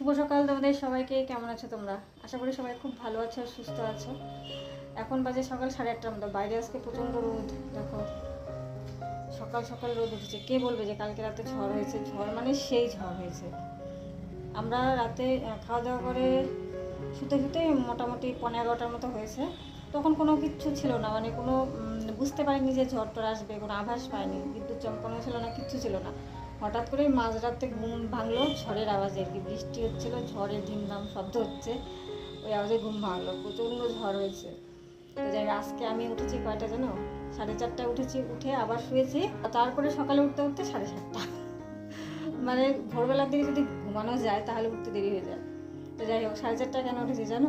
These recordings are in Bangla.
শুভ সকাল তোমাদের সবাইকে, কেমন আছো তোমরা? আশা করি সবাই খুব ভালো আছো, সুস্থ আছো। এখন বাজে সকাল সাড়ে আটটার মতো। বাইরে আজকে প্রচণ্ড রোদ, দেখো। সকাল সকাল রোদ উঠেছে। কে বলবে যে কালকে রাতে ঝড় হয়েছে? ঝড় মানে সেই ঝড় হয়েছে। আমরা রাতে খাওয়া দাওয়া করে শুতে শুতে মোটামুটি পনেরো এগারোটার মতো হয়েছে। তখন কোনো কিচ্ছু ছিল না। মানে কোনো বুঝতে পারিনি যে ঝড় টর আসবে, কোনো আভাস পাইনি বিদ্যুৎ চমকানো ছিল না, কিচ্ছু ছিল না। হঠাৎ করে মাঝরাতে ঘুম ভাঙলো, ঝড়ের আওয়াজে আর কি। বৃষ্টি হচ্ছিল, ঝড়ের ধিমধাম শব্দ হচ্ছে, ওই আওয়াজে ঘুম ভাঙলো, প্রচণ্ড ঝড় হয়েছে। যাই আজকে আমি উঠেছি কয়টা জানো? সাড়ে চারটায় উঠেছি, উঠে আবার শুয়েছি তারপরে সকালে উঠতে উঠতে সাড়ে সাতটা। মানে ভোরবেলার দিকে যদি ঘুমানো যায়, তাহলে উঠতে দেরি হয়ে যায়। তো যাই হোক, সাড়ে চারটায় কেন উঠেছি জানো?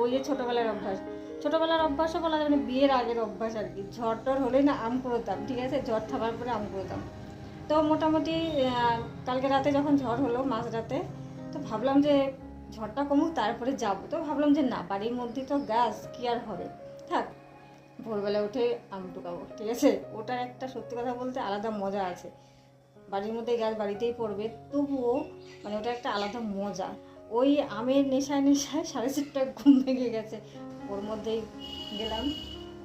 ওই যে ছোটোবেলার অভ্যাস। ছোটোবেলার অভ্যাসও বলা যাবে বিয়ের আগের অভ্যাস আর কি। ঝড় টর হলেই না আম করতাম ঠিক আছে? ঝড় থামার পরে আম করতাম তো মোটামুটি কালকে রাতে যখন ঝড় হলো মাঝরাতে তো ভাবলাম যে ঝড়টা কমুক, তারপরে যাব। তো ভাবলাম যে না, বাড়ির মধ্যে তো গাছ কি আর হবে? থাক, ভোরবেলা উঠে আম টুকাবো, ঠিক আছে? ওটার একটা সত্যি কথা বলতে আলাদা মজা আছে। বাড়ির মধ্যে গাছ বাড়িতেই পড়বে, তবুও মানে ওটা একটা আলাদা মজা। ওই আমের নেশায় নেশায় সাড়ে চারটায় ঘুম ভেঙে গেছে। ওর মধ্যেই গেলাম,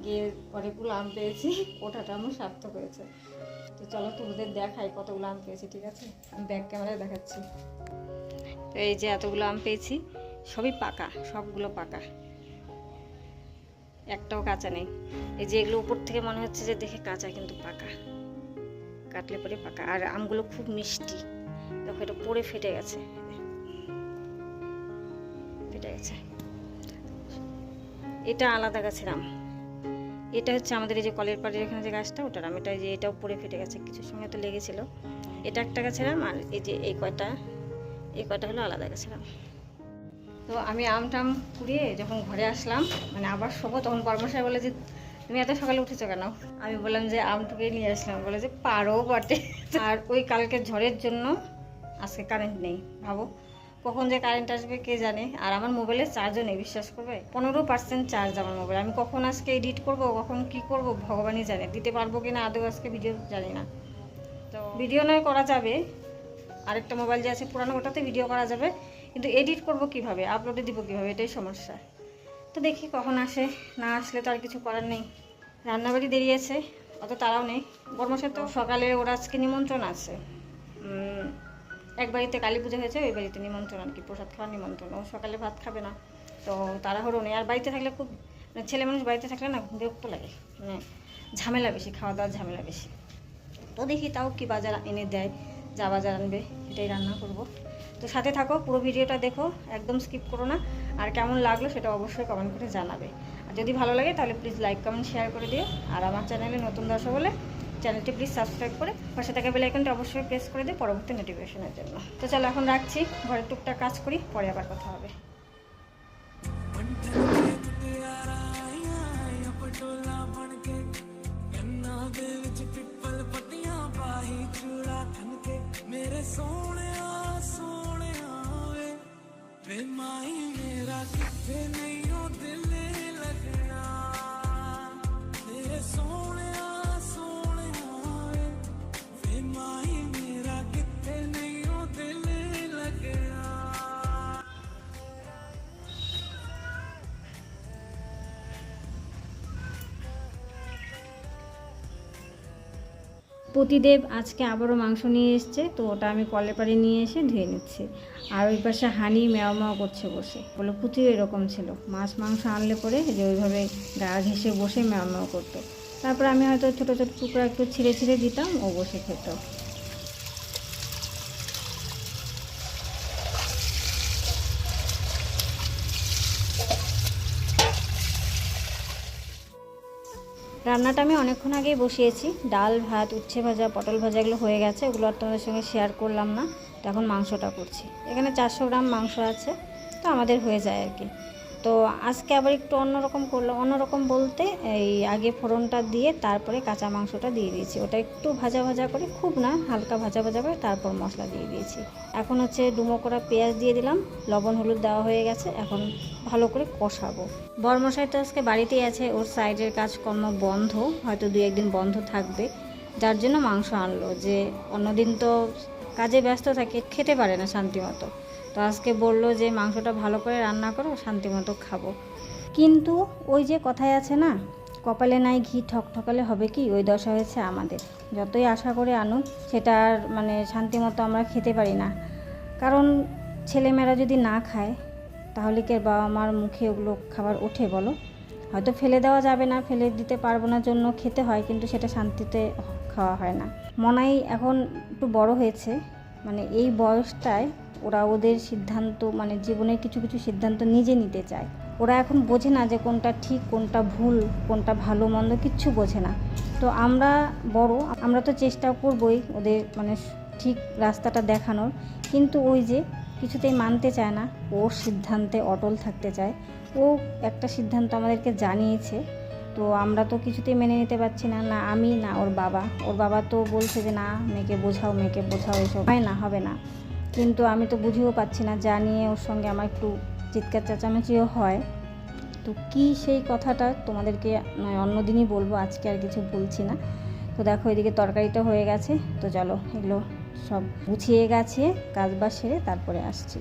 গিয়ে অনেকগুলো আম পেয়েছি ওটাটা আমার সার্থক হয়েছে। তো চলো তোমাদের দেখাই কতগুলো আম পেয়েছি, ঠিক আছে? আমি ব্যাক ক্যামেরায় দেখাচ্ছি। এই যে এতগুলো আম পেয়েছি, সবই পাকা, সবগুলো পাকা। একটাও কাঁচা নেই। এই যে এগুলো উপর থেকে মনে হচ্ছে যে দেখে কাঁচা, কিন্তু পাকা। কাটলে পরে পাকা। আর আমগুলো খুব মিষ্টি। দেখো, এটা পড়ে ফেটে গেছে। ফেটে গেছে। এটা আলাদা গাছের আম। এটা হচ্ছে আমাদের এই যে কলের পাড়ের এখানে যে গাছটা, ওটার আম এটা যে এটাও পড়ে ফেটে গেছে কিছুর সঙ্গে তো লেগেছিল। এটা একটা গাছের আম আর এই যে এই কয়টা এই কয়টা হলো আলাদা গাছের আম তো আমি আম টাম কুড়িয়ে যখন ঘরে আসলাম মানে আবার শোবো, তখন কর্মশাই বলে যে, তুমি এত সকালে উঠেছো কেন? আমি বললাম যে আম টুকে নিয়ে আসলাম। বলে যে, পারো বটে। আর ওই কালকে ঝড়ের জন্য আজকে কারেন্ট নেই, ভাবো। কখন যে কারেন্ট আসবে কে জানে? আর আমার মোবাইলে চার্জও নেই, বিশ্বাস করবে? পনেরো পার্সেন্ট চার্জ আমার মোবাইল আমি কখন আজকে এডিট করব, কখন কি করব, ভগবানই জানে। দিতে পারব কি না, আদৌ আজকে ভিডিও জানি না। তো ভিডিও নয়, করা যাবে। আরেকটা মোবাইল যে আছে, পুরানো, ওটাতে ভিডিও করা যাবে। কিন্তু এডিট করব কীভাবে? আপলোডে দিব কীভাবে? এটাই সমস্যা। তো দেখি কখন আসে। না আসলে তো আর কিছু করার নেই। রান্নাবাড়ি দেরি আছে, অত তাড়াও নেই। বর্মসে তো সকালে ওরা আজকে নিমন্ত্রণ আছে। এক বাড়িতে কালী পুজো হয়েছে, ওই বাড়িতে নিমন্ত্রণ আর কি, প্রসাদ খাওয়ার নিমন্ত্রণ। ও সকালে ভাত খাবে না, তো তাড়াহুড়ো নেই। আর বাড়িতে থাকলে খুব মানে ছেলে মানুষ বাড়িতে থাকলে না বিরক্ত লাগে মানে ঝামেলা বেশি, খাওয়া দাওয়ার ঝামেলা বেশি। তো দেখি তাও কি বাজার এনে দেয়, যা বাজার আনবে সেটাই রান্না করব। তো সাথে থাকো, পুরো ভিডিওটা দেখো, একদম স্কিপ করো না। আর কেমন লাগল সেটা অবশ্যই কমেন্ট করে জানাবে। আর যদি ভালো লাগে তাহলে প্লিজ লাইক কমেন্ট শেয়ার করে দিও। আর আমার চ্যানেলে নতুন দর্শক হলে চ্যানেলটি প্লিজ সাবস্ক্রাইব করে পাশে থাকা বেল আইকনটা অবশ্যই প্রেস করে দিও পরবর্তী নোটিফিকেশনের জন্য তো চলো এখন রাখছি ঘরের টুকটাক কাজ করি পরে আবার কথা হবে ਪਟੋਲਾ ਬਣ ਕੇ ਕੰਨਾਂ ਦੇ ਵਿੱਚ ਪਿੱਪਲ ਪੱਤੀਆਂ ਪਾਹੀ ਚੂੜਾ ਖਨ ਕੇ ਮੇਰੇ ਸੋਹਣਿਆ ਸੋਹਣਿਆ ਵੇ ਵੇ ਮਾਈ ਮੇਰਾ ਕਿੱਥੇ ਨਹੀਂ ਉਹ ਦਿਲ ਲੱਗਣਾ ਮੇਰੇ ਸੋਹਣਿਆ প্রতিদেব আজকে আবারও মাংস নিয়ে এসছে, তো ওটা আমি কলে পাড়ে নিয়ে এসে ধুয়ে নিচ্ছি। আর ওই পাশে হানি মেয়া করছে বসে। বলে, পুঁতিও এরকম ছিল। মাছ মাংস আনলে পরে যে ওইভাবে গা ঘেসে বসে মেয়া করতো। তারপর আমি হয়তো ছোটো ছোটো টুকরা একটু ছিঁড়ে ছিঁড়ে দিতাম, ও বসে খেত। রান্নাটা আমি অনেকক্ষণ আগেই বসিয়েছি। ডাল, ভাত, উচ্ছে ভাজা, পটল ভাজাগুলো হয়ে গেছে। ওগুলো আর তোমাদের সঙ্গে শেয়ার করলাম না। তো এখন মাংসটা করছি। এখানে চারশো গ্রাম মাংস আছে। তো আমাদের হয়ে যায় আর কি। তো আজকে আবার একটু অন্যরকম করলাম। অন্যরকম বলতে এই আগে ফোড়নটা দিয়ে তারপরে কাঁচা মাংসটা দিয়ে দিয়েছি। ওটা একটু ভাজা ভাজা করে, খুব না, হালকা ভাজা ভাজা করে তারপর মশলা দিয়ে দিয়েছি। এখন হচ্ছে ডুমো করা পেঁয়াজ দিয়ে দিলাম। লবণ, হলুদ দেওয়া হয়ে গেছে। এখন ভালো করে কষাবো। বরমশাই তো আজকে বাড়িতেই আছে। ওর সাইডের কাজকর্ম বন্ধ। হয়তো দুই একদিন বন্ধ থাকবে। যার জন্য মাংস আনলো যে অন্যদিন তো কাজে ব্যস্ত থাকে, খেতে পারে না শান্তিমতো তো আজকে বলল যে, মাংসটা ভালো করে রান্না করো শান্তিমতো খাব। কিন্তু ওই যে কথায় আছে না, কপালে নাই ঘি ঠক ঠকালে হবে কি? ওই দশা হয়েছে আমাদের। যতই আশা করে আনুক সেটা আর মানে শান্তিমতো আমরা খেতে পারি না। কারণ ছেলেমেয়েরা যদি না খায়, তাহলে কি বাবা মার মুখে ওগুলো খাবার ওঠে বলো? হয়তো ফেলে দেওয়া যাবে না, ফেলে দিতে পারব না জন্য খেতে হয়, কিন্তু সেটা শান্তিতে খাওয়া হয় না। মনাই এখন একটু বড় হয়েছে। মানে এই বয়সটায় ওরা ওদের সিদ্ধান্ত মানে জীবনের কিছু কিছু সিদ্ধান্ত নিজে নিতে চায়। ওরা এখন বোঝে না যে কোনটা ঠিক, কোনটা ভুল, কোনটা ভালো মন্দ কিচ্ছু বোঝে না। তো আমরা বড়, আমরা তো চেষ্টা করবই ওদের মানে ঠিক রাস্তাটা দেখানোর। কিন্তু ওই যে কিছুতেই মানতে চায় না, ওর সিদ্ধান্তে অটল থাকতে চায়। ও একটা সিদ্ধান্ত আমাদেরকে জানিয়েছে। তো আমরা তো কিছুতেই মেনে নিতে পারছি না। না আমি, না ওর বাবা। ওর বাবা তো বলছে যে, না, মেয়েকে বোঝাও মেয়েকে বোঝাও, এসব হয় না, হবে না। কিন্তু আমি তো বুঝিও পাচ্ছি না জানিয়ে ওর সঙ্গে আমার একটু চিৎকার চেঁচামেচিও হয়। তো কি সেই কথাটা তোমাদেরকে নয় অন্যদিনই বলব, আজকে আর কিছু বলছি না। তো দেখো, এদিকে তরকারিটা হয়ে গেছে। তো চলো, এগুলো সব গুছিয়ে গেছে কাজ বাজ সেরে তারপরে আসছি।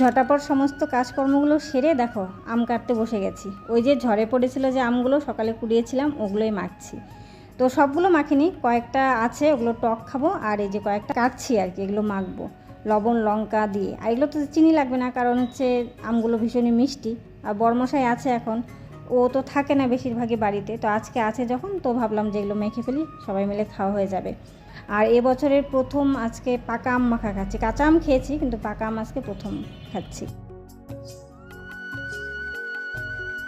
ঝটাপট সমস্ত কাজকর্মগুলো সেরে দেখো, আম কাটতে বসে গেছি। ওই যে ঝড়ে পড়েছিল যে আমগুলো, সকালে কুড়িয়েছিলাম, ওগুলোই মাখছি। তো সবগুলো মাখিনি, কয়েকটা আছে, ওগুলো টক খাব, আর এই যে কয়েকটা কাটছি আর কি, এগুলো মাখবো। লবণ, লঙ্কা দিয়ে। আর এগুলো তো চিনি লাগবে না, কারণ হচ্ছে আমগুলো ভীষণই মিষ্টি। আর বরমশাই আছে এখন, ও তো থাকে না বেশিরভাগই বাড়িতে। তো আজকে আছে যখন, তো ভাবলাম যে এগুলো মেখে ফেলি, সবাই মিলে খাওয়া হয়ে যাবে। আর এবছরের প্রথম আজকে পাকা আম মাখা খাচ্ছি। কাঁচা আম খেয়েছি, কিন্তু পাকা আম আজকে প্রথম খাচ্ছি।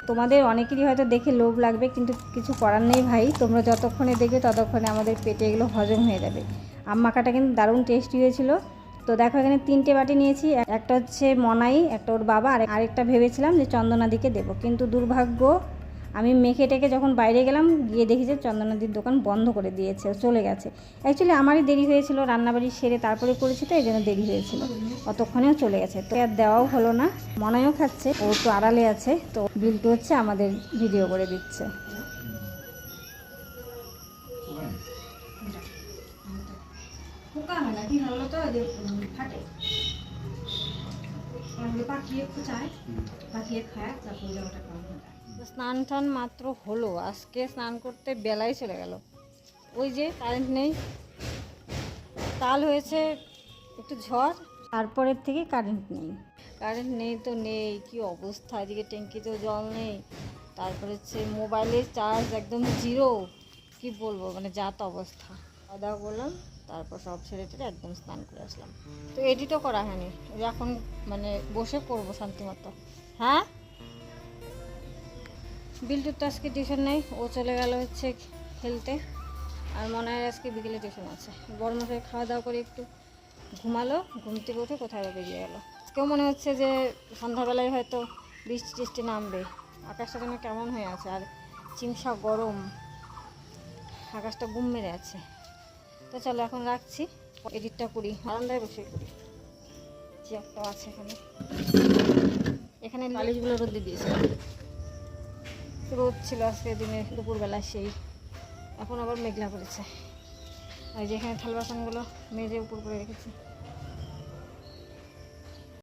তোমাদের অনেকেরই হয়তো দেখে লোভ লাগবে, কিন্তু কিছু করার নেই ভাই। তোমরা যতক্ষণে দেখবে ততক্ষণে আমাদের পেটে এগুলো হজম হয়ে যাবে। আম মাখাটা কিন্তু দারুণ টেস্টি হয়েছিল। তো দেখো, এখানে তিনটে বাটি নিয়েছি। একটা হচ্ছে মনাই, একটা ওর বাবা, আর আরেকটা ভেবেছিলাম যে চন্দনাদিকে দেবো। কিন্তু দুর্ভাগ্য আমি মেখে টেকে যখন বাইরে গেলাম গিয়ে দেখি যে চন্দনাদির দোকান বন্ধ করে দিয়েছে ও চলে গেছে। অ্যাকচুয়ালি আমারই দেরি হয়েছিল রান্নাবাড়ি সেরে তারপরে করেছি তো এই জন্য দেরি হয়েছিল। অতক্ষণেও চলে গেছে। তো আর দেওয়াও হলো না মনাইও খাচ্ছে ও তো আড়ালে আছে তো বিলটু হচ্ছে আমাদের ভিডিও করে দিচ্ছে। পোকা হয় না কি হলো তো যে ফাটে। পাকিয়ে চায় পাকিয়ে খায় তারপর জামাটা কম স্নান টান মাত্র হলো। আজকে স্নান করতে বেলায় চলে গেল। ওই যে কারেন্ট নেই। কাল হয়েছে একটু ঝড়, তারপরের থেকে কারেন্ট নেই। কারেন্ট নেই তো নেই, কি অবস্থা? এদিকে ট্যাঙ্কিতেও জল নেই। তারপরে হচ্ছে মোবাইলের চার্জ একদম জিরো কি বলব? মানে যাত অবস্থা। খাওয়া করলাম, তারপর সব ছেড়ে টেড়ে একদম স্নান করে আসলাম। তো এডিটও করা হয়নি। এখন মানে বসে করব শান্তিমতো। হ্যাঁ? বিল্টুর তো আজকে টিউশন নেই, ও চলে গেল হচ্ছে খেলতে। আর মনে হয় আজকে বিকেলে টিউশন আছে। বড় মশাই খাওয়া দাওয়া করে একটু ঘুমালো, ঘুম থেকে উঠে কোথায় বেরিয়ে গেলো। আজকেও মনে হচ্ছে যে সন্ধ্যাবেলায় হয়তো বৃষ্টি টিষ্টি নামবে। আকাশটা যেন কেমন হয়ে আছে, আর চিমসা গরম। আকাশটা গুম মেরে আছে। তো চলো এখন রাখছি এডিটটা করি, বারান্দায় বসে করি। চেয়ারটাও আছে এখানে। এখানে বালিশগুলো রোদে দিয়েছে। রোদ ছিল আজকে দিনে, দুপুরবেলা সেই। এখন আবার মেঘলা করেছে। আর যেখানে থাল বাসনগুলো মেজে উপর করে রেখেছি।